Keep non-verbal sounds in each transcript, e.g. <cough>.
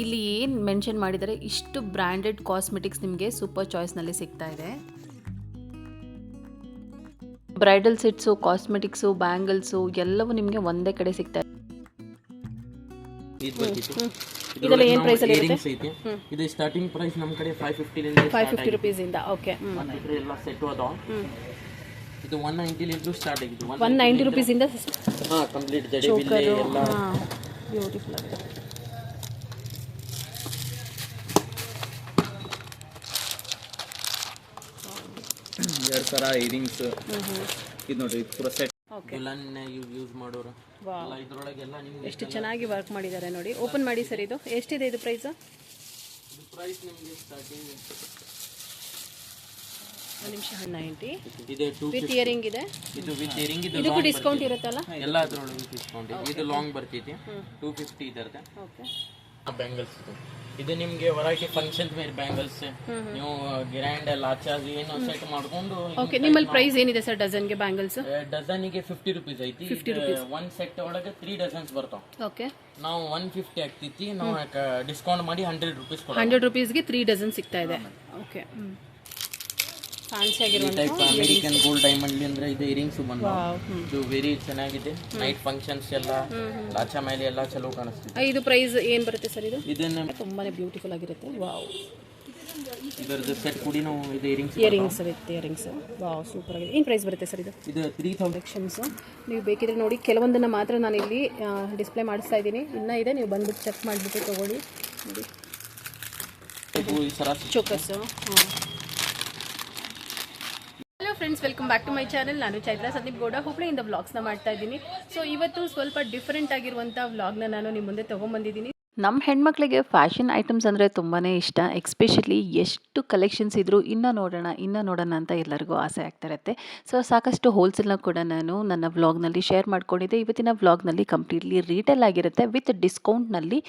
ಇಲ್ಲಿ ಏನು ಮೆನ್ಷನ್ ಮಾಡಿದರೆ? ಇಷ್ಟು ಬ್ರ್ಯಾಂಡೆಡ್ ಕಾಸ್ಮೆಟಿಕ್ಸ್ ನಿಮಗೆ ಸೂಪರ್ ಚಾಯ್ಸ್ನಲ್ಲಿ ಸಿಗ್ತಾ ಇದೆ. ಬ್ರೈಡಲ್ ಸೆಟ್ಸು ಕಾಸ್ಮೆಟಿಕ್ಸು ಬ್ಯಾಂಗಲ್ಸು ಎಲ್ಲವೂ ನಿಮಗೆ ಒಂದೇ ಕಡೆ ಸಿಗ್ತಾ ಇದೆ. ಇದು ಇದೆಲ್ಲ ಏನ್ price ಅಲ್ಲಿ ಇಯರಿಂಗ್ಸ್ ಇದು ಸ್ಟಾರ್ಟಿಂಗ್ ಪ್ರೈಸ್ ನಮ್ಮ ಕಡೆ ಫೈವ್ ರಿಂದ ಫೈವ್ ಫಿಫ್ಟಿ ರುಪೀಸಿಂದ ಓಕೆ ಮತ್ತೆ ಇದ್ರ ಎಲ್ಲ ಸೆಟ್ ಅದ. ಇದು ಒನ್ ನೈಂಟಿಲಿಂದ ಸ್ಟಾರ್ಟ್ ಆಗಿದೆ. ಒನ್ ನೈಂಟಿ ರುಪೀಸಿಂದ ಹಾ ಕಂಪ್ಲೀಟ್ ಜಡೆ ಬಿಲ್ಲೆ ಎಲ್ಲ. ಬ್ಯೂಟಿಫುಲ್ ಆಗಿದೆ. ಎರಡು ಇರಿಂಗ್ಸ್. ಇಯರಿಂಗ್ಸ್ ಇದು ನೋಡ್ರಿ ಇದು ಪೂರ ಸೆಟ್ ಯೂಸ್ ಮಾಡೋರು. ಇದ್ರೊಳಗೆಲ್ಲ ನಿಮ್ಗೆ ಎಷ್ಟು ಚೆನ್ನಾಗಿ ವರ್ಕ್ ಮಾಡಿದ್ದಾರೆ ನೋಡಿ. ಓಪನ್ ಮಾಡಿ ಸರ್ ಇದು. ಎಷ್ಟಿದೆ ಇದು ಪ್ರೈಸ್ ಇದು ಪ್ರೈಸ್ ನಿಮಗೆ ಸ್ಟಾರ್ಟಿಂಗ್ ಒಂದು ನಿಮಿಷ ನೈಂಟಿ ಇದೆ ವಿತ್ ಇಯರಿಂಗ್ ಇದೆ? ಇದು ವಿತ್ ಇಯರಿಂಗ್ ಇದು ಇದಕ್ಕೂ ಡಿಸ್ಕೌಂಟ್ ಇರುತ್ತಲ್ಲ? ಎಲ್ಲ ಅದ್ರೊಳಗೆ ಡಿಸ್ಕೌಂಟ್ ಇದು. ಲಾಂಗ್ ಬರ್ತೈತಿ ಟೂ ಫಿಫ್ಟಿ ಇದರದೆ. ಓಕೆ ಬ್ಯಾಂಗಲ್ಸ್ ಇದು ನಿಮ್ಗೆ ವೆರೈಟಿ ಫಂಕ್ಷನ್ ಮೇಲೆ ಬ್ಯಾಂಗಲ್ಸ್ ನೀವು ಗ್ರ್ಯಾಂಡ್ ಲಾಚಾಸ್ ಏನು ಸೆಟ್ ಮಾಡ್ಕೊಂಡು ಓಕೆ ನಿಮ್ಮಲ್ಲಿ ಪ್ರೈಸ್ ಏನಿದೆ ಸರ್ ಡಜನ್ಗೆ ಬ್ಯಾಂಗಲ್ಸ್ ಡಜನ್ಗೆ ಫಿಫ್ಟಿ ರುಪೀಸ್ ಐತಿ. ಒನ್ ಸೆಟ್ ಒಳಗೆ ತ್ರೀ ಡಜನ್ಸ್ ಬರ್ತಾವ. ಓಕೆ ನಾವು ಒನ್ ಫಿಫ್ಟಿ ಆಗ್ತೈತಿ ನಾವು ಡಿಸ್ಕೌಂಟ್ ಮಾಡಿ ಹಂಡ್ರೆಡ್ ರುಪೀಸ್ ಕೊಡ ಹಂಡ್ರೆಡ್ ರುಪೀಸ್ಗೆ ತ್ರೀ ಡಜನ್ ಸಿಗ್ತಾ ಇದೆ. ಓಕೆ ಫ್ಯಾನ್ಸಿ ಆಗಿರುವಂಥ ಟೈಪ್ ಅಮೆರಿಕನ್ ಗೋಲ್ಡ್ ಡೈಮಂಡ್ ಅಂದ್ರೆ ಇದು ಇಯರಿಂಗ್ಸ್ ಬಂದು. ಇದು ವೆರಿ ಚೆನ್ನಾಗಿದೆ. ನೈಟ್ ಫಂಕ್ಷನ್ಸ್ ಎಲ್ಲ ಲಾಚಾ ಮೇಲೆ ಎಲ್ಲ ಚಲೋ ಕಾಣಿಸ್ತಿದೆ. ಇದು ಪ್ರೈಸ್ ಏನು ಬರುತ್ತೆ ಸರ್ ಇದು? ಇದನ್ನ ತುಂಬಾನೇ ಬ್ಯೂಟಿಫುಲ್ ಆಗಿರುತ್ತೆ. ವಾವ್ ಇದರದ್ದು ಸೆಟ್ ಕೂಡಿ ನಾವು ಇದು earrings earrings with earrings wow super ಆಗಿದೆ. ಏನು ಪ್ರೈಸ್ ಬರುತ್ತೆ ಸರ್ ಇದು? ಇದು ತ್ರೀ ತೌಸಂಡ್ ನೀವು ಬೇಕಿದ್ರೆ ನೋಡಿ ಕೆಲವೊಂದನ್ನ ಮಾತ್ರ ನಾನು ಇಲ್ಲಿ ಡಿಸ್ಪ್ಲೇ ಮಾಡಿಸ್ತಾ ಇದ್ದೀನಿ. ಇನ್ನ ಇದೆ ನೀವು ಬಂದ್ಬಿಟ್ಟು ಚೆಕ್ ಮಾಡಿಬಿಟ್ಟು ತಗೊಳ್ಳಿ. ನೋಡಿ. ಚೋಕಸ್ಸು ಹಾಂ friends welcome back to my channel ನಾನು ಚೈತ್ರಾ ಸಂದೀಪ್ ಗೌಡ. ಹುಬ್ಳಿಯಿಂದ ವ್ಲಾಗ್ಸ್ನ ಮಾಡ್ತಾ ಇದ್ದೀನಿ. ಸೊ ಇವತ್ತು ಸ್ವಲ್ಪ ಡಿಫ್ರೆಂಟ್ ಆಗಿರುವಂಥ ವ್ಲಾಗ್ನ ನಾನು ನಿಮ್ಮ ಮುಂದೆ ತೊಗೊಂಬಂದಿದ್ದೀನಿ. ನಮ್ಮ ಹೆಣ್ಮಕ್ಳಿಗೆ ಫ್ಯಾಷನ್ ಐಟಮ್ಸ್ ಅಂದರೆ ತುಂಬಾ ಇಷ್ಟ. ಎಕ್ಸ್ಪೆಷಲಿ ಎಷ್ಟು ಕಲೆಕ್ಷನ್ಸ್ ಇದ್ರು ಇನ್ನೂ ನೋಡೋಣ ಇನ್ನೂ ನೋಡೋಣ ಅಂತ ಎಲ್ಲರಿಗೂ ಆಸೆ ಆಗ್ತಾ ಇರುತ್ತೆ. ಸೊ ಸಾಕಷ್ಟು ಹೋಲ್ಸೇಲ್ನ ಕೂಡ ನಾನು ನನ್ನ ವ್ಲಾಗ್ನಲ್ಲಿ ಶೇರ್ ಮಾಡ್ಕೊಂಡಿದ್ದೆ. ಇವತ್ತಿನ ವ್ಲಾಗ್ನಲ್ಲಿ ಕಂಪ್ಲೀಟ್ಲಿ ರೀಟೇಲ್ ಆಗಿರುತ್ತೆ. ವಿತ್ ಡಿಸ್ಕೌಂಟ್ನಲ್ಲಿ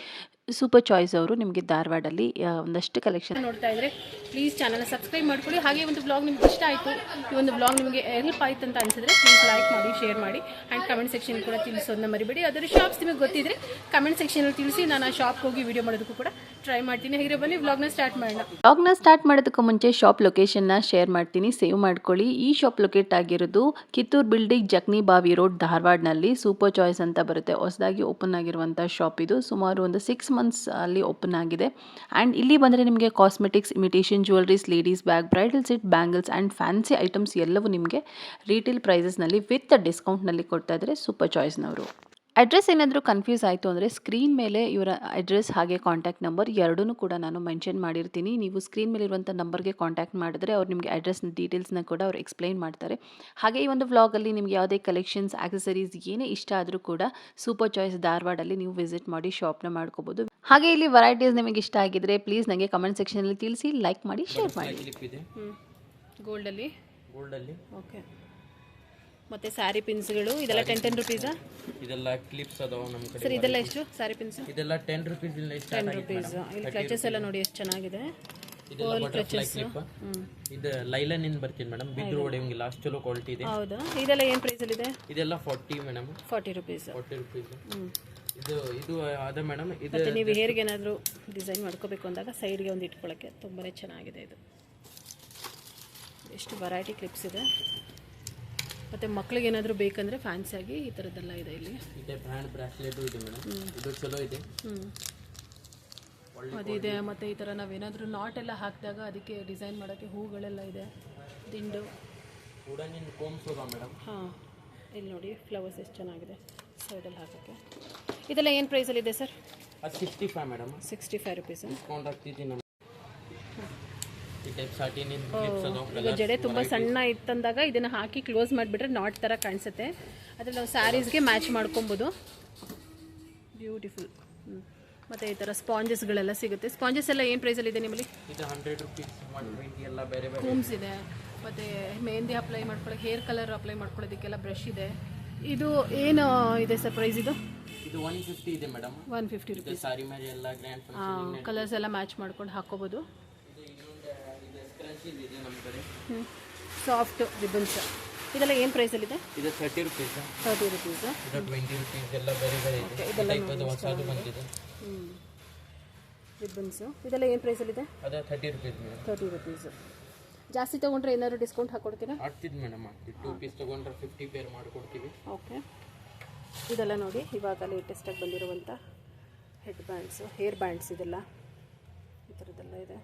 ಸೂಪರ್ ಚಾಯ್ಸ್ ಅವರು ನಿಮಗೆ ಧಾರವಾಡಲ್ಲಿ ಒಂದಷ್ಟು ಕಲೆಕ್ಷನ್ ನೋಡ್ತಾ ಇದ್ರೆ ಪ್ಲೀಸ್ ಚಾನಲ್ ಸಬ್ಸ್ಕ್ರೈಬ್ ಮಾಡ್ಕೊಳ್ಳಿ. ಹಾಗೆ ಒಂದು ಬ್ಲಾಗ್ ನಿಮ್ಗೆ ಇಷ್ಟ ಆಯಿತು ಈ ಒಂದು ಬ್ಲಾಗ್ ನಿಮಗೆ ಹೆಲ್ಪ್ ಆಯ್ತು ಅಂತ ಅನಿಸಿದ್ರೆ ಪ್ಲೀಸ್ ಲೈಕ್ ಮಾಡಿ ಶೇರ್ ಮಾಡಿ. ಆ್ಯಂಡ್ ಕಮೆಂಟ್ ಸೆಕ್ಷನ್ ಕೂಡ ತಿಳಿಸೋದನ್ನ ಮರಿಬೇಡಿ. ಅದರ ಶಾಪ್ಸ್ ನಿಮಗೆ ಗೊತ್ತಿದ್ರೆ ಕಮೆಂಟ್ ಸೆಕ್ಷನಲ್ಲಿ ತಿಳಿಸಿ. ನಾನು ಆ ಶಾಪ್ಗೆ ಹೋಗಿ ವಿಡಿಯೋ ಮಾಡೋದಕ್ಕೂ ಕೂಡ ಟ್ರೈ ಮಾಡ್ತೀನಿ. ಹಾಗೆ ಬನ್ನಿ ಬ್ಲಾಗ್ನ ಸ್ಟಾರ್ಟ್ ಮಾಡೋಣ. ಬ್ಲಾಗ್ನ ಸ್ಟಾರ್ಟ್ ಮಾಡೋದಕ್ಕೂ ಮುಂಚೆ ಶಾಪ್ ಲೊಕೇಶನ್ನ ಶೇರ್ ಮಾಡ್ತೀನಿ ಸೇವ್ ಮಾಡ್ಕೊಳ್ಳಿ. ಈ ಶಾಪ್ ಲೊಕೇಟ್ ಆಗಿರೋದು ಕಿತ್ತೂರ್ ಬಿಲ್ಡಿಂಗ್ ಜಕ್ನಿ ಬಾವಿ ರೋಡ್ ಧಾರವಾಡನಲ್ಲಿ. ಸೂಪರ್ ಚಾಯ್ಸ್ ಅಂತ ಬರುತ್ತೆ. ಹೊಸದಾಗಿ ಓಪನ್ ಆಗಿರುವಂಥ ಶಾಪ್ ಇದು. ಸುಮಾರು ಒಂದು ಸಿಕ್ಸ್ ಮಂತ್ಸ್ ಅಲ್ಲಿ ಓಪನ್ ಆಗಿದೆ. ಆ್ಯಂಡ್ ಇಲ್ಲಿ ಬಂದರೆ ನಿಮಗೆ cosmetics imitation jewelleries ladies bag bridal set bangles and fancy items ಎಲ್ಲವೂ ನಿಮಗೆ ರೀಟೇಲ್ ಪ್ರೈಸಸ್ನಲ್ಲಿ ವಿತ್ ಡಿಸ್ಕೌಂಟ್ನಲ್ಲಿ ಕೊಡ್ತಾ ಸೂಪರ್ ಚಾಯ್ಸ್ನವರು ಅಡ್ರೆಸ್ ಏನಾದರೂ ಕನ್ಫ್ಯೂಸ್ ಆಯಿತು ಅಂದರೆ ಸ್ಕ್ರೀನ್ ಮೇಲೆ ಇವರ ಅಡ್ರೆಸ್ ಹಾಗೆ ಕಾಂಟ್ಯಾಕ್ಟ್ ನಂಬರ್ ಎರಡೂ ಕೂಡ ನಾನು ಮೆನ್ಷನ್ ಮಾಡಿರ್ತೀನಿ. ನೀವು ಸ್ಕ್ರೀನ್ ಮೇಲೆ ಇರುವಂಥ ನಂಬರ್ಗೆ ಕಾಂಟ್ಯಾಕ್ಟ್ ಮಾಡಿದ್ರೆ ಅವ್ರು ನಿಮಗೆ ಅಡ್ರೆಸ್ನ ಡೀಟೇಲ್ಸ್ನ ಕೂಡ ಅವ್ರು ಎಕ್ಸ್ಪ್ಲೈನ್ ಮಾಡ್ತಾರೆ. ಹಾಗೆ ಈ ಒಂದು ವ್ಲಾಗಲ್ಲಿ ನಿಮ್ಗೆ ಯಾವುದೇ ಕಲೆಕ್ಷನ್ಸ್ ಆಕ್ಸೆಸರೀಸ್ ಏನೇ ಇಷ್ಟ ಆದರೂ ಕೂಡ ಸೂಪರ್ ಚಾಯ್ಸ್ ಧಾರವಾಡಲ್ಲಿ ನೀವು ವಿಸಿಟ್ ಮಾಡಿ ಶಾಪ್ನ ಮಾಡ್ಕೋಬೋದು. ಹಾಗೆ ಇಲ್ಲಿ ವೆರೈಟೀಸ್ ನಿಮಗೆ ಇಷ್ಟ ಆಗಿದ್ರೆ ಪ್ಲೀಸ್ ನನಗೆ ಕಮೆಂಟ್ ಸೆಕ್ಷನಲ್ಲಿ ತಿಳಿಸಿ ಲೈಕ್ ಮಾಡಿ ಶೇರ್ ಮಾಡಿ. ಗೋಲ್ಡಲ್ಲಿ ಗೋಲ್ಡಲ್ಲಿ ಓಕೆ ಮತ್ತು ಸ್ಯಾರಿ ಪಿನ್ಸ್ಗಳು ಇದೆಲ್ಲ ಟೆನ್ ಟೆನ್ ರುಪೀಸಾ ಇದೆಲ್ಲ ಕ್ಲಿಪ್ಸ್ ಅದಾವ ನಮ್ಮ ಕಡೆ ಸರ್ ಇದೆಲ್ಲ ಎಷ್ಟು? ಸ್ಯಾರಿ ಪಿನ್ಸ್ ಇದೆಲ್ಲ ಟೆನ್ ರುಪೀಸ್ ಇಂದ ಟೆನ್ ರುಪೀಸ್ ಇಲ್ಲಿ ಕ್ಲಚಸ್ ಎಲ್ಲ ನೋಡಿ ಎಷ್ಟು ಚೆನ್ನಾಗಿದೆ. ಇದೆಲ್ಲ ಕ್ಲಿಪ್ ಇದು ಲೈಲನ್ ಇನ್ ಬರ್ತೀನಿ ಮೇಡಮ್ ಬಿದ್ರು ಹೊಡೆಯಂಗಿಲ್ಲ ಅಷ್ಟು ಚಲೋ ಕ್ವಾಲಿಟಿ ಇದೆ. ಹೌದಾ. ಇದೆಲ್ಲ ಏನು ಪ್ರೈಸಲ್ಲಿದೆ ಇದೆಲ್ಲ forty madam forty rupees forty rupees ಇದು ಇದು ಅದ ಮೇಡಮ್ ಇದು ನೀವು ಹೇರ್ಗೆ ಏನಾದರೂ ಡಿಸೈನ್ ಮಾಡ್ಕೋಬೇಕು ಅಂದಾಗ ಸೈಡ್ಗೆ ಒಂದು ಇಟ್ಕೊಳ್ಳೋಕ್ಕೆ ತುಂಬಾ ಚೆನ್ನಾಗಿದೆ ಇದು. ಎಷ್ಟು ವೆರೈಟಿ ಕ್ಲಿಪ್ಸ್ ಇದೆ. ಮತ್ತು ಮಕ್ಕಳಿಗೆ ಏನಾದರೂ ಬೇಕಂದರೆ ಫ್ಯಾನ್ಸಿಯಾಗಿ ಈ ಥರದ್ದೆಲ್ಲ ಇದೆ ಇಲ್ಲಿ. ಇದೆ ಬ್ರ್ಯಾಂಡ್ ಬ್ರಾಸ್ಲೆಟ್ ಇದೆ ಮೇಡಮ್ ಇದು ಚಲೋ ಇದೆ. ಹ್ಞೂ ಅದಿದೆ ಮತ್ತು ಈ ಥರ ನಾವೇನಾದರೂ ನಾಟ್ ಎಲ್ಲ ಹಾಕಿದಾಗ ಅದಕ್ಕೆ ಡಿಸೈನ್ ಮಾಡೋಕ್ಕೆ ಹೂಗಳೆಲ್ಲ ಇದೆ. ದಿಂಡು. ವುಡನ್ ಕೋಮ್ಸ್ ಮೇಡಮ್ ಹಾಂ. ಇಲ್ಲಿ ನೋಡಿ ಫ್ಲವರ್ಸ್ ಎಷ್ಟು ಚೆನ್ನಾಗಿದೆ ಸೈಡಲ್ಲಿ ಹಾಕೋಕ್ಕೆ. ಇದೆಲ್ಲ ಏನು ಪ್ರೈಸಲ್ಲಿದೆ ಸರ್? ಅದು sixty five madam sixty five rupees discount ಆಗ್ತೈತಿ ನಮ್ಮ ಈ ಟೈಪ್ ಸಾಟಿನ್ ಇನ್ ಕ್ಲಿಪ್ಸ್ ಅದಾವ ಈಗ ಜಡೆ ತುಂಬ ಸಣ್ಣ ಇತ್ತಂದಾಗ ಇದನ್ನು ಹಾಕಿ ಕ್ಲೋಸ್ ಮಾಡಿಬಿಟ್ರೆ ನಾಟ್ ಥರ ಕಾಣಿಸುತ್ತೆ. ಅದ್ರಲ್ಲಿ ನಾವು ಸ್ಯಾರೀಸ್ಗೆ ಮ್ಯಾಚ್ ಮಾಡ್ಕೊಬೋದು. ಬ್ಯೂಟಿಫುಲ್ ಹ್ಞೂ ಈ ಈ ಥರ ಸ್ಪಾಂಜಸ್ಗಳೆಲ್ಲ ಸಿಗುತ್ತೆ. ಸ್ಪಾಂಜಸ್ ಎಲ್ಲ ಏನು ಪ್ರೈಸ್ ನಿಮ್ಮಲ್ಲಿ? ಇದು ನಿಮ್ಮಲ್ಲಿ ಕೂಮ್ಸ್ ಇದೆ. ಮತ್ತು ಮೆಹಂದಿ ಅಪ್ಲೈ ಮಾಡ್ಕೊಳ್ಳೋಕೆ ಹೇರ್ ಕಲರ್ ಅಪ್ಲೈ ಮಾಡ್ಕೊಳ್ಳೋದಕ್ಕೆಲ್ಲ ಬ್ರಷ್ ಇದೆ. ಇದು ಏನು ಇದೆ ಸರ್ ಪ್ರೈಸ್ ಇದು? ಇದು ಒನ್ ಫಿಫ್ಟಿ ಇದೆ madam one fifty rupees sari ಮೇಲೆ ಎಲ್ಲ ಗ್ರ್ಯಾಂಡ್ ಕಲರ್ಸ್ ಎಲ್ಲ ಮ್ಯಾಚ್ ಮಾಡ್ಕೊಂಡು ಹಾಕೋಬೋದು. ಸಾಫ್ಟ್ ರಿಬನ್ಸ್ ಇದೆಲ್ಲ ಏನು ಪ್ರೈಸಲ್ಲಿದೆ ಇದು? ತರ್ಟಿ ರುಪೀಸ್ ತರ್ಟಿ ರುಪೀಸ್ ಇದು ಟ್ವೆಂಟಿ ರುಪೀಸ್ ಎಲ್ಲ ಬೇರೆ ಬೇರೆ ಇದೆ. ಇದೆಲ್ಲ ಟೈಪ್ ಅದು ಹೊಸದು ಬಂದಿದೆ. ರಿಬ್ಬನ್ಸು ಇದೆಲ್ಲ ಏನು ಪ್ರೈಸಲ್ಲಿದೆ ಅದೇ thirty rupees madam. Thirty rupees ಜಾಸ್ತಿ ತೊಗೊಂಡ್ರೆ ಏನಾದ್ರು ಡಿಸ್ಕೌಂಟ್ ಹಾಕ್ಕೊಡ್ತೀರಾ ಆಗ್ತಿದ್ ಮೇಡಮ್ ಆಗ್ತಿದ್ದು ಟೂ ಪೀಸ್ ತೊಗೊಂಡ್ರೆ ಫಿಫ್ಟಿ ಪೇರ್ ಮಾಡಿಕೊಡ್ತೀವಿ. ಓಕೆ ಇದೆಲ್ಲ ನೋಡಿ ಇವಾಗ ಲೇಟೆಸ್ಟಾಗಿ ಬಂದಿರುವಂಥ ಹೆಡ್ ಬ್ಯಾಂಡ್ಸು ಹೇರ್ ಬ್ಯಾಂಡ್ಸ್ ಇದೆಲ್ಲ. ಈ ಥರದ್ದೆಲ್ಲ ಇದೆ.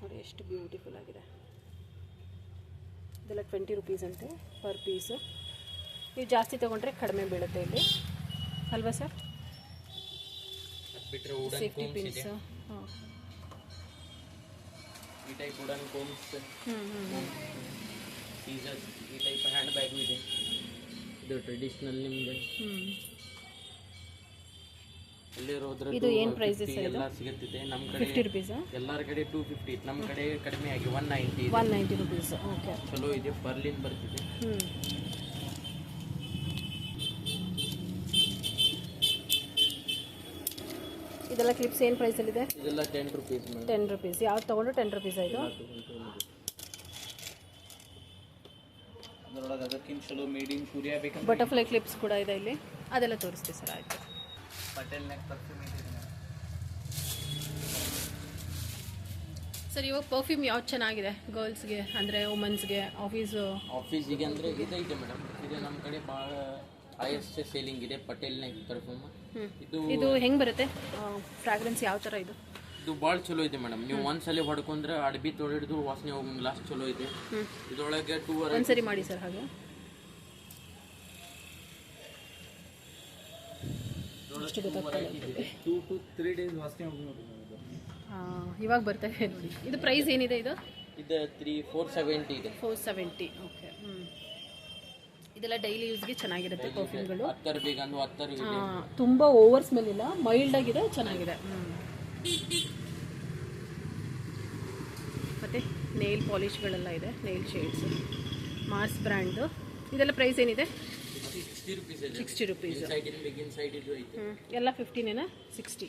ನೋಡಿ ಎಷ್ಟು ಬ್ಯೂಟಿಫುಲ್ ಆಗಿದೆ. ಇದೆಲ್ಲ ಟ್ವೆಂಟಿ ರುಪೀಸ್ ಅಂತೆ ಪರ್ ಪೀಸು ನೀವು ಜಾಸ್ತಿ ತೊಗೊಂಡ್ರೆ ಕಡಿಮೆ ಬೀಳುತ್ತೆ ಇಲ್ಲಿ. ಅಲ್ವಾ ಸರ್ ಸೇಫ್ಟಿ ಪಿನ್ಸು ಹಾಂ. ಈ ಟೈಪ್ ವುಡನ್ ಕೋಮ್ಸ್ ಈ ಟೈಪ್ ಹ್ಯಾಂಡ್ ಬ್ಯಾಗು ಇದೆ ಇದು ಟ್ರೆಡಿಷ್ನಲ್ ನಿಮಗೆ ಇದು ಏನು ಪ್ರೈಸಸ್? ಎಲ್ಲ ಸಿಗುತ್ತಿದೆ. ನಮ್ಮ ಕಡೆ ಫಿಫ್ಟಿ ರುಪೀಸ್ ಎಲ್ಲರ ಕಡೆ ಟೂ ಫಿಫ್ಟಿ ನಮ್ಮ ಕಡೆ ಕಡಿಮೆ ಆಗಿ one ninety one ninety rupees okay ಚಲೋ ಇದೆ. ಬರ್ಲಿನ್ ಬರ್ತಿದೆ. ಇದೆಲ್ಲ ಕ್ಲಿಪ್ಸ್ ಏನು ಪ್ರೈಸಲ್ಲಿದೆ ಇದೆಲ್ಲ ಟೆನ್ ರುಪೀಸ್ ಟೆನ್ ರುಪೀಸ್ ಯಾವ್ದು ತೊಗೊಂಡು ಟೆನ್ ರುಪೀಸ್ ಆಯಿತು ಅದರೊಳಗೆ ಅದಕ್ಕಿಂತ ಚಲೋ ಮೇಡ್ ಇನ್ ಬೇಕಂದ್ರೆ ಬಟರ್ಫ್ಲೈ ಕ್ಲಿಪ್ಸ್ ಕೂಡ ಇದೆ ಇಲ್ಲಿ. ಅದೆಲ್ಲ ತೋರಿಸ್ತೀವಿ ಸರ್ ಆಯಿತು. ಪಟೇಲ್ ನೆಕ್ ಪರ್ಫ್ಯೂಮ್ ಇದೆ ಸರ್ ಇವಾಗ ಪರ್ಫ್ಯೂಮ್ ಯಾವ್ದು ಚೆನ್ನಾಗಿದೆ? ಗರ್ಲ್ಸ್ಗೆ ಅಂದರೆ ವುಮನ್ಸ್ಗೆ ಆಫೀಸ್ ಆಫೀಸಿಗೆ ಅಂದರೆ ಇದೈತೆ ಮೇಡಮ್ ಇದು ನಮ್ಮ ಕಡೆ ಭಾಳ ಹೈಯೆಸ್ಟ್ ಸೇಲಿಂಗ್ ಇದೆ ಪಟೇಲ್ ನೆಕ್ ಪರ್ಫ್ಯೂಮ್ ಇದು ಇದು ಹೆಂಗೆ ಬರುತ್ತೆ? ಫ್ರಾಗ್ರೆನ್ಸ್ ಯಾವ ಥರ ಇದು? ಇದು ಭಾಳ ಚಲೋ ಇದೆ ಮೇಡಮ್ ನೀವು ಒಂದ್ಸಲ ಹೊಡ್ಕೊಂಡ್ರೆ ಅಡ್ಬಿ ತೊಳೆದು ವಾಸನೆ ಹೋಗಂಗಿಲ್ಲ. ಅಷ್ಟು ಚಲೋ ಇದೆ. ಇದೊಳಗೆ ಟೂ ಒಂದ್ಸರಿ ಮಾಡಿ ಸರ್ ಹಾಗೆ. ಅಷ್ಟು ಗೊತ್ತಾಗ್ತದೆ ಟೂ ಟು ತ್ರೀ ಡೇಸ್ ವಾಸನೆ ಹೋಗಿ ನೋಡಿ ಇವಾಗ ಬರ್ತಾ ಇದೆ ನೋಡಿ. ಇದು ಪ್ರೈಸ್ ಏನಿದೆ ಇದು? ಇದು ತ್ರೀ ಫೋರ್ ಸೆವೆಂಟಿ ಇದೆ. ಫೋರ್ ಸೆವೆಂಟಿ ಓಕೆ ಹ್ಞೂ ಇದೆಲ್ಲ ಡೈಲಿ ಯೂಸ್ಗೆ ಚೆನ್ನಾಗಿರುತ್ತೆ ಪರ್ಫ್ಯೂಮ್ಗಳು ಹತ್ತರ ಬೇಕಂದು ಹತ್ತರ ಇದೆ. ತುಂಬ ಓವರ್ ಸ್ಮೆಲ್ ಇಲ್ಲ ಮೈಲ್ಡ್ ಆಗಿದೆ ಚೆನ್ನಾಗಿದೆ ಮತ್ತು ನೇಲ್ ಪಾಲಿಶ್ಗಳೆಲ್ಲ ಇದೆ ನೇಲ್ ಶೇಡ್ಸ್ ಮಾರ್ಸ್ ಬ್ರ್ಯಾಂಡು ಇದೆಲ್ಲ ಪ್ರೈಸ್ ಏನಿದೆ? ಸಿಕ್ಸ್ಟಿ ರುಪೀಸ್ ಇದೆ sixty rupees side in begin side ಇದು ಐತೆ. ಎಲ್ಲ ಫಿಫ್ಟೀನೇನಾ ಸಿಕ್ಸ್ಟಿ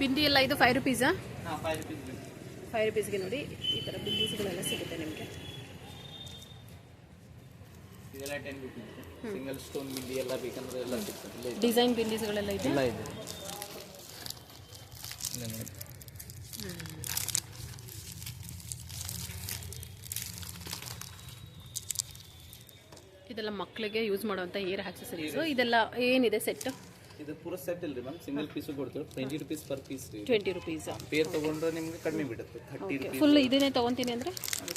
ಬಿಂದಿ ಎಲ್ಲ ಇದು ಫೈವ್ ರುಪೀಸಾ ಹಾಂ ಫೈವ್ ರುಪೀಸ್ ಫೈವ್ ರುಪೀಸ್ಗೆ ನೋಡಿ ಈ ತರ ಬಿಂದೀಸ್ಗಳೆಲ್ಲ ಸಿಗುತ್ತೆ ನಿಮಗೆ. ಇದೆಲ್ಲ ten rupees single stone bindi ಎಲ್ಲ ಬೇಕಂದ್ರೆ ಎಲ್ಲ ಸಿಗ್ತದೆ. ಡಿಸೈನ್ ಬಿಂದಿಸ್ಗಳೆಲ್ಲ ಇದೆ? ಎಲ್ಲ ಇದೆ. ಇದೆಲ್ಲ ಮಕ್ಕಳಿಗೆ ಯೂಸ್ ಮಾಡುವಂಥ ಏರ್ ಆಕ್ಸೆಸರೀಸ್ ಇದೆಲ್ಲ ಏನಿದೆ ಸೆಟ್ ಇದು ಪೂರ ಸೆಟ್ ಇಲ್ರಿ ಮ್ಯಾಮ್ ಸಿಂಗಲ್ ಪೀಸ್ ಕೊಡ್ತೀವಿ. ಟ್ವೆಂಟಿ ರುಪೀಸ್ ಪರ್ ಪೀಸ್ ರೀ ಟ್ವೆಂಟಿ ರುಪೀಸ್ ಪೇರ್ ತಗೊಂಡ್ರೆ ನಿಮಗೆ ಕಡಿಮೆ ಬಿಡುತ್ತೆ. ಥರ್ಟಿ ರುಪೀಸ್ ಫುಲ್ ಇದನ್ನೇ ತಗೊಂತೀನಿ ಅಂದರೆ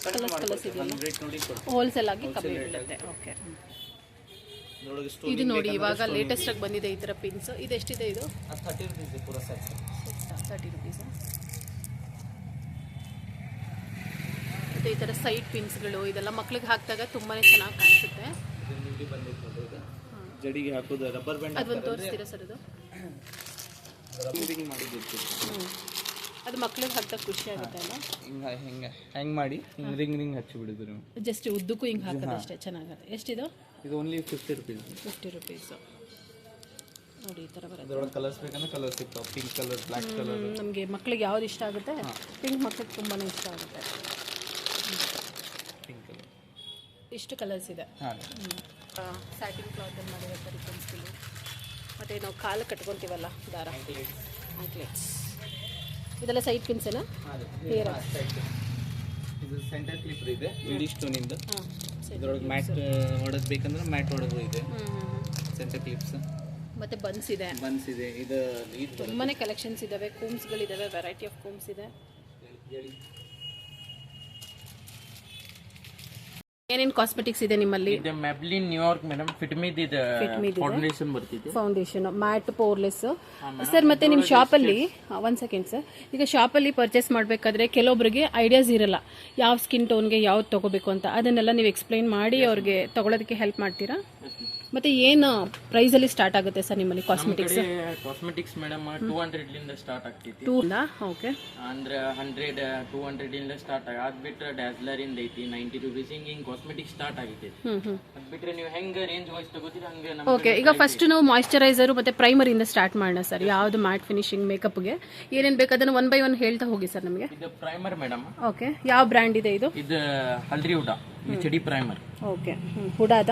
ಕಲರ್ಸ್ ಕಲರ್ಸ್ ಇದೆಯಲ್ಲ? ಹೋಲ್ಸೇಲ್ ಆಗಿ ಕಮ್ಮಿ ಬೀಳುತ್ತೆ. ಓಕೆ ಇದು ನೋಡಿ ಇವಾಗ ಲೇಟೆಸ್ಟ್ ಆಗಿ ಬಂದಿದೆ ಈ ಥರ ಪಿನ್ಸ್ ಇದು? ಎಷ್ಟಿದೆ ಇದು ಥರ್ಟಿ ರುಪೀಸ್ ಪೂರ ಸೆಟ್ ತರ್ಟಿ ರುಪೀಸ್ ಮತ್ತು ಈ ಥರ ಸೈಡ್ ಪಿನ್ಸ್ಗಳು ಇದೆಲ್ಲ ಮಕ್ಳಿಗೆ ಹಾಕಿದಾಗ ತುಂಬಾನೇ ಚೆನ್ನಾಗಿ ಕಾಣಿಸುತ್ತೆ. ಜಡಿಗೆ ಹಾಕೋದು ರಬ್ಬರ್ ಬ್ಯಾಂಡ್ ಅದೊಂದು ತೋರಿಸ್ತೀರಾ ಸರ್ ಅದು? ಅದು ಮಕ್ಳಿಗೆ ಹಾಕಿದಾಗ ಖುಷಿ ಆಗುತ್ತೆ ಅಲ್ಲ ಹಿಂಗೆ ಹಿಂಗೆ ಹೆಂಗೆ ಮಾಡಿ? ಹಿಂಗೆ ರಿಂಗ್ ರಿಂಗ್ ಹಚ್ಚಿ ಬಿಡಿದ್ರು ಜಸ್ಟ್ ಉದ್ದಕ್ಕೂ ಹಿಂಗೆ ಹಾಕೋದು ಅಷ್ಟೇ ಚೆನ್ನಾಗತ್ತೆ. ಎಷ್ಟಿದು? ಇದು only fifty rupees fifty rupees ನೋಡಿ ಈ ಥರ ಬರುತ್ತೆ. ಅದರೊಳಗೆ ಕಲರ್ಸ್ ಬೇಕಂದ್ರೆ ಕಲರ್ಸ್ ಸಿಗ್ತಾವೆ. ಪಿಂಕ್ ಕಲರ್ ಬ್ಲ್ಯಾಕ್ ಕಲರ್ ನಮಗೆ ಮಕ್ಳಿಗೆ ಯಾವ್ದು ಇಷ್ಟ ಆಗುತ್ತೆ? ಪಿಂಕ್ ಮಕ್ಳಿಗೆ ತುಂಬಾ ಇಷ್ಟ ಆಗುತ್ತೆ. ಪಿಂಕ್ ಕಲರ್ ಇಷ್ಟು ಕಲರ್ಸ್ ಇದೆ. ಹಾಂ. ಸ್ಯಾಟಿನ್ ಕ್ಲಾತಲ್ಲಿ ಮಾಡಿರೋ ರಿಬನ್ಸ್ಗಳು ಮತ್ತು ನಾವು ಕಾಲು ಕಟ್ಕೊತೀವಲ್ಲ ದಾರ? ಆಂಕ್ಲೆಟ್ಸ್ ಇದೆಲ್ಲ ಸೈಡ್ ಪಿನ್ಸೇನಾ ಏನಾ? ಇದು ಸೆಂಟರ್ ಕ್ಲಿಪ್ ಇದೆ. ಇಡೀ ಸ್ಟೋನಿಂದ ಹಾಂ. ಇದ್ರೊಳಗೆ ಮ್ಯಾಟ್ ಹೊಡೆದ್ ಬೇಕಂದ್ರೆ ಮ್ಯಾಟ್ ಹೊಡೋದು ಇದೆ. ಸೆಂಟರ್ ಕ್ಲಿಪ್ಸ್ ಮತ್ತೆ ಬನ್ಸ್ ಇದೆ. ಬನ್ಸ್ ಇದೆ. ಇದು ಇದು ತುಂಬಾ ಕಲೆಕ್ಷನ್ಸ್ ಇದಾವೆ. ಕೂಮ್ಸ್ಗಳಿದಾವೆ ವೆರೈಟಿ ಆಫ್ ಕೂಮ್ಸ್ ಇದೆ. ಏನೇನು ಕಾಸ್ಮೆಟಿಕ್ಸ್ ಇದೆ ನಿಮ್ಮಲ್ಲಿ? ಇದು ನ್ಯೂಯಾರ್ಕ್ ಮೇಡಮ್ ಫಿಟ್ಮಿದ್ ಇದೆ Fitmid ಇದೆ. ಫೌಂಡೇಶನ್ ಬರ್ತಿದೆ. ಫೌಂಡೇಶನ್ ಮ್ಯಾಟ್ ಪೋರ್ಲೆಸ್ ಸರ್ ಮತ್ತೆ ನಿಮ್ಮ ಶಾಪಲ್ಲಿ ಒನ್ ಸೆಕೆಂಡ್ ಸರ್ ಈಗ ಶಾಪಲ್ಲಿ ಪರ್ಚೇಸ್ ಮಾಡಬೇಕಾದ್ರೆ ಕೆಲವೊಬ್ಬರಿಗೆ ಐಡಿಯಾಸ್ ಇರಲ್ಲ. ಯಾವ ಸ್ಕಿನ್ ಟೋನ್ಗೆ ಯಾವ್ದು ತಗೋಬೇಕು ಅಂತ. ಅದನ್ನೆಲ್ಲ ನೀವು ಎಕ್ಸ್ಪ್ಲೈನ್ ಮಾಡಿ ಅವ್ರಿಗೆ ತಗೊಳೋದಕ್ಕೆ ಹೆಲ್ಪ್ ಮಾಡ್ತೀರಾ? ಮತ್ತು ಏನು ಪ್ರೈಸಲ್ಲಿ ಸ್ಟಾರ್ಟ್ ಆಗುತ್ತೆ ಸರ್ ನಿಮ್ಮಲ್ಲಿ cosmetics cosmetics madam two hundred ಲಿಂದ ಸ್ಟಾರ್ಟ್ ಆಗ್ತೈತಿ. ಟೂ ಓಕೆ ಅಂದ್ರೆ ಹಂಡ್ರೆಡ್ ಟೂ ಹಂಡ್ರೆಡ್ ಇಂದ ಸ್ಟಾರ್ಟ್ ಆಗ ಅದ್ ಬಿಟ್ರೆ ಡ್ಯಾಸ್ಲರ್ ಇಂದ ಐತಿ ನೈಂಟಿ ರುಪೀಸ್ ಹಿಂಗ್ ಹಿಂಗ್ ಕಾಸ್ಮೆಟಿಕ್ಸ್ ಸ್ಟಾರ್ಟ್ ಆಗೈತಿ. ಅದ್ ಬಿಟ್ರೆ ನೀವು ಹೆಂಗ ರೇಂಜ್ ವೈಸ್ ತಗೋತೀರಾ ಹಂಗೆ ಓಕೆ ಈಗ ಫಸ್ಟ್ ನಾವು ಮಾಯಿಶ್ಚರೈಸರ್ ಮತ್ತೆ ಪ್ರೈಮರ್ ಇಂದ ಸ್ಟಾರ್ಟ್ ಮಾಡೋಣ ಸರ್. ಯಾವುದು ಮ್ಯಾಟ್ ಫಿನಿಶಿಂಗ್ ಮೇಕಪ್ಗೆ ಏನೇನ್ ಬೇಕು ಅದನ್ನ ಒನ್ ಬೈ ಒನ್ ಹೇಳ್ತಾ ಹೋಗಿ ಸರ್ ನಮಗೆ. ಇದು ಪ್ರೈಮರ್ ಮೇಡಮ್ ಓಕೆ ಯಾವ ಬ್ರ್ಯಾಂಡ್ ಇದೆ ಇದು? ಇದು ಹಲ್ರಿ Huda H D primer okay ಹುಡಾದ?